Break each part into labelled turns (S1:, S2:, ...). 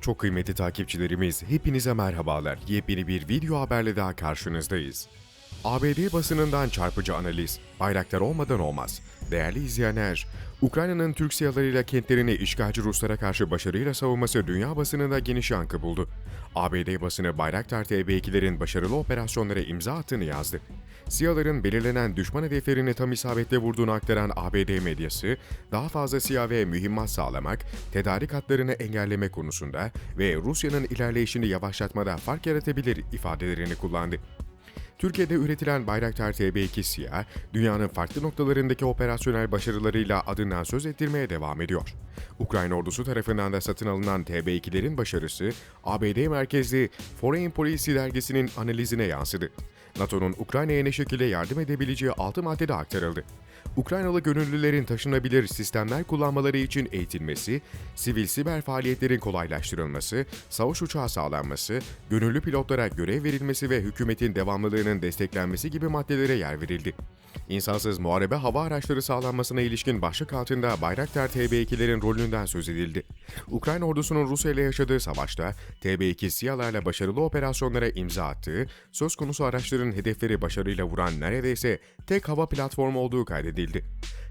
S1: Çok kıymetli takipçilerimiz, hepinize merhabalar. Yepyeni bir video haberle daha karşınızdayız. ABD basınından çarpıcı analiz, bayraktar olmadan olmaz. Değerli izleyenler, Ukrayna'nın Türk siyalarıyla kentlerini işgalci Ruslara karşı başarıyla savunması dünya basınında geniş yankı buldu. ABD basını Bayraktar TB2'lerin başarılı operasyonlara imza attığını yazdı. SİHA'ların belirlenen düşman hedeflerini tam isabetle vurduğunu aktaran ABD medyası, daha fazla SİHA ve mühimmat sağlamak, tedarik hatlarını engelleme konusunda ve Rusya'nın ilerleyişini yavaşlatmada fark yaratabilir ifadelerini kullandı. Türkiye'de üretilen Bayraktar TB2 SİHA, dünyanın farklı noktalarındaki operasyonel başarılarıyla adından söz ettirmeye devam ediyor. Ukrayna ordusu tarafından da satın alınan TB2'lerin başarısı, ABD merkezli Foreign Policy dergisinin analizine yansıdı. NATO'nun Ukrayna'ya ne şekilde yardım edebileceği 6 maddede aktarıldı. Ukraynalı gönüllülerin taşınabilir sistemler kullanmaları için eğitilmesi, sivil siber faaliyetlerin kolaylaştırılması, savaş uçağı sağlanması, gönüllü pilotlara görev verilmesi ve hükümetin devamlılığının desteklenmesi gibi maddelere yer verildi. İnsansız muharebe hava araçları sağlanmasına ilişkin başlık altında Bayraktar TB2'lerin rolünden söz edildi. Ukrayna ordusunun Rusya ile yaşadığı savaşta TB2 SİHA'larla başarılı operasyonlara imza attığı, söz konusu araçların hedefleri başarıyla vuran neredeyse tek hava platformu olduğu kaydedildi.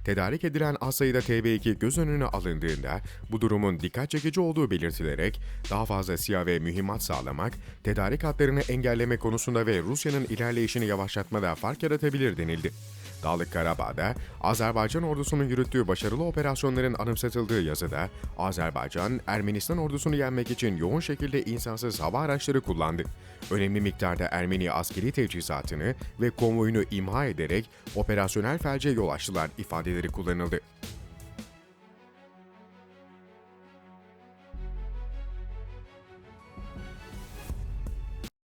S1: Tedarik edilen az sayıda TB2 göz önüne alındığında bu durumun dikkat çekici olduğu belirtilerek daha fazla SİHA ve mühimmat sağlamak, tedarik hatlarını engelleme konusunda ve Rusya'nın ilerleyişini yavaşlatmada fark yaratabilir denildi. Dağlık Karabağ'da Azerbaycan ordusunun yürüttüğü başarılı operasyonların anımsatıldığı yazıda Azerbaycan, Ermenistan ordusunu yenmek için yoğun şekilde insansız hava araçları kullandı. Önemli miktarda Ermeni askeri teçhizatını ve konvoyunu imha ederek operasyonel felce yol açtılar ifadeleri kullanıldı.